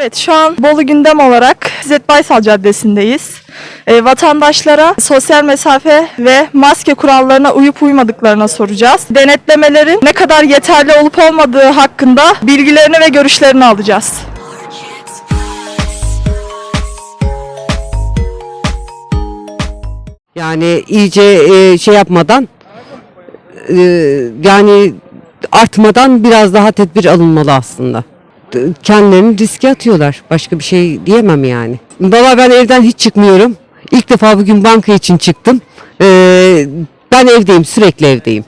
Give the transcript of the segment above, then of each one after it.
Evet şu an Bolu gündem olarak İzzet Baysal Caddesi'ndeyiz. Ee, vatandaşlara sosyal mesafe ve maske kurallarına uyup uymadıklarına soracağız. Denetlemelerin ne kadar yeterli olup olmadığı hakkında bilgilerini ve görüşlerini alacağız. Yani iyice e, şey yapmadan e, yani artmadan biraz daha tedbir alınmalı aslında. D- Kendilerini riske atıyorlar. Başka bir şey diyemem yani. Valla ben evden hiç çıkmıyorum. İlk defa bugün banka için çıktım. E, ben evdeyim, sürekli evdeyim.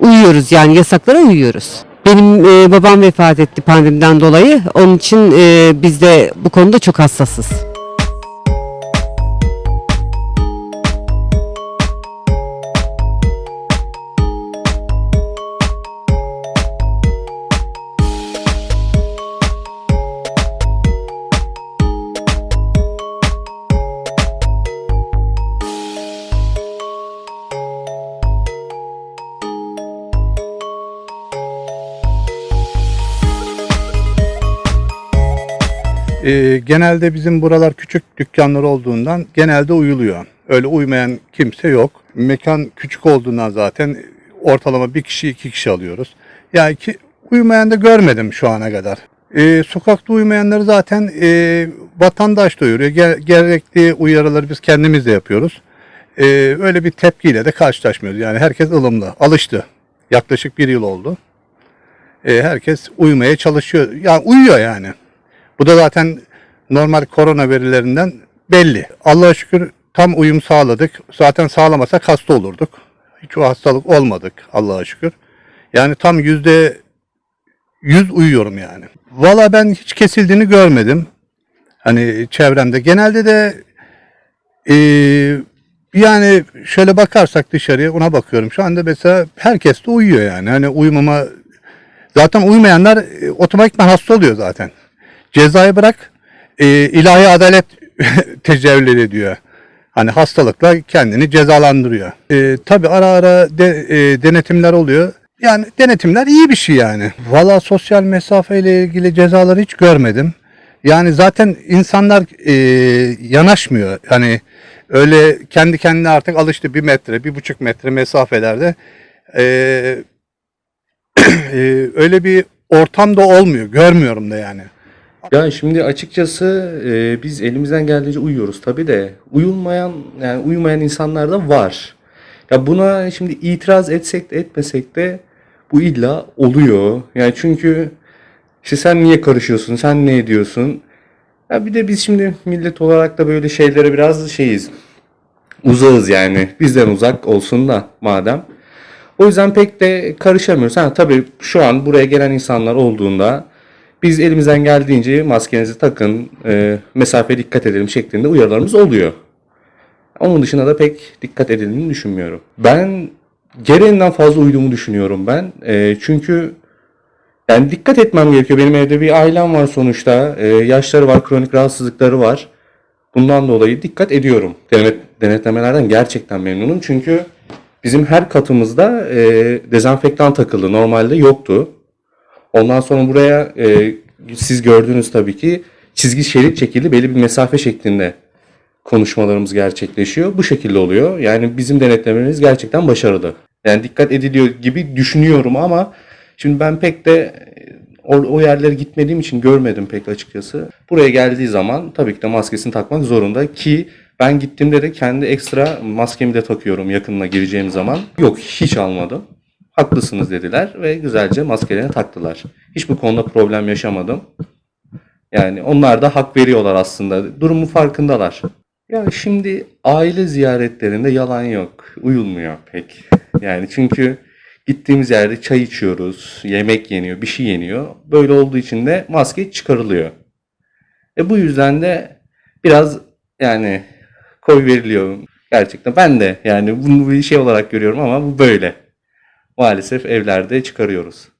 Uyuyoruz yani yasaklara uyuyoruz. Benim e, babam vefat etti pandemiden dolayı. Onun için e, biz de bu konuda çok hassasız. Ee, genelde bizim buralar küçük dükkanlar olduğundan genelde uyuluyor. Öyle uymayan kimse yok. Mekan küçük olduğundan zaten ortalama bir kişi iki kişi alıyoruz. Yani ki uyumayan da görmedim şu ana kadar. Ee, sokakta uyumayanları zaten e, vatandaş da uyuruyor. Ge- gerekli uyarıları biz kendimiz de yapıyoruz. Ee, öyle bir tepkiyle de karşılaşmıyoruz. Yani herkes ılımlı, alıştı. Yaklaşık bir yıl oldu. Ee, herkes uyumaya çalışıyor. Yani uyuyor yani. Bu da zaten normal korona verilerinden belli. Allah'a şükür tam uyum sağladık. Zaten sağlamasak hasta olurduk. Hiç o hastalık olmadık Allah'a şükür. Yani tam yüzde yüz uyuyorum yani. Valla ben hiç kesildiğini görmedim. Hani çevremde. Genelde de eee, yani şöyle bakarsak dışarıya ona bakıyorum. Şu anda mesela herkes de uyuyor yani. Hani uyumama zaten uyumayanlar e, otomatikman hasta oluyor zaten. Cezayı bırak e, ilahi adalet tecavüz ediyor. Hani hastalıkla kendini cezalandırıyor. E, Tabi ara ara de, e, denetimler oluyor. Yani denetimler iyi bir şey yani. Valla sosyal mesafe ile ilgili cezaları hiç görmedim. Yani zaten insanlar e, yanaşmıyor. Hani öyle kendi kendine artık alıştı bir metre, bir buçuk metre mesafelerde. E, e, öyle bir ortamda olmuyor. Görmüyorum da yani. Ya şimdi açıkçası e, biz elimizden geldiğince uyuyoruz tabii de uyulmayan yani uyumayan insanlar da var. Ya buna şimdi itiraz etsek de etmesek de bu illa oluyor. Yani çünkü işte sen niye karışıyorsun, sen ne ediyorsun? Ya bir de biz şimdi millet olarak da böyle şeylere biraz şeyiz. Uzağız yani. Bizden uzak olsun da madem. O yüzden pek de karışamıyoruz. Ha, tabii şu an buraya gelen insanlar olduğunda biz elimizden geldiğince maskenizi takın, e, mesafeye dikkat edelim şeklinde uyarılarımız oluyor. Onun dışında da pek dikkat edildiğini düşünmüyorum. Ben gereğinden fazla uyuduğumu düşünüyorum ben. E, çünkü yani dikkat etmem gerekiyor. Benim evde bir ailem var sonuçta. E, yaşları var, kronik rahatsızlıkları var. Bundan dolayı dikkat ediyorum. Denet, denetlemelerden gerçekten memnunum. Çünkü bizim her katımızda e, dezenfektan takılı. Normalde yoktu. Ondan sonra buraya e, siz gördüğünüz tabii ki çizgi şerit çekildi belli bir mesafe şeklinde konuşmalarımız gerçekleşiyor. Bu şekilde oluyor. Yani bizim denetlememiz gerçekten başarılı. Yani dikkat ediliyor gibi düşünüyorum ama şimdi ben pek de e, o, o yerlere gitmediğim için görmedim pek açıkçası. Buraya geldiği zaman tabii ki de maskesini takmak zorunda ki ben gittiğimde de kendi ekstra maskemi de takıyorum yakınına gireceğim zaman. Yok hiç almadım. Haklısınız dediler ve güzelce maskelerini taktılar. Hiç bu konuda problem yaşamadım. Yani onlar da hak veriyorlar aslında. Durumun farkındalar. Ya şimdi aile ziyaretlerinde yalan yok. Uyulmuyor pek. Yani çünkü gittiğimiz yerde çay içiyoruz, yemek yeniyor, bir şey yeniyor. Böyle olduğu için de maske çıkarılıyor. E bu yüzden de biraz yani koy veriliyor gerçekten. Ben de yani bunu bir şey olarak görüyorum ama bu böyle. Maalesef evlerde çıkarıyoruz.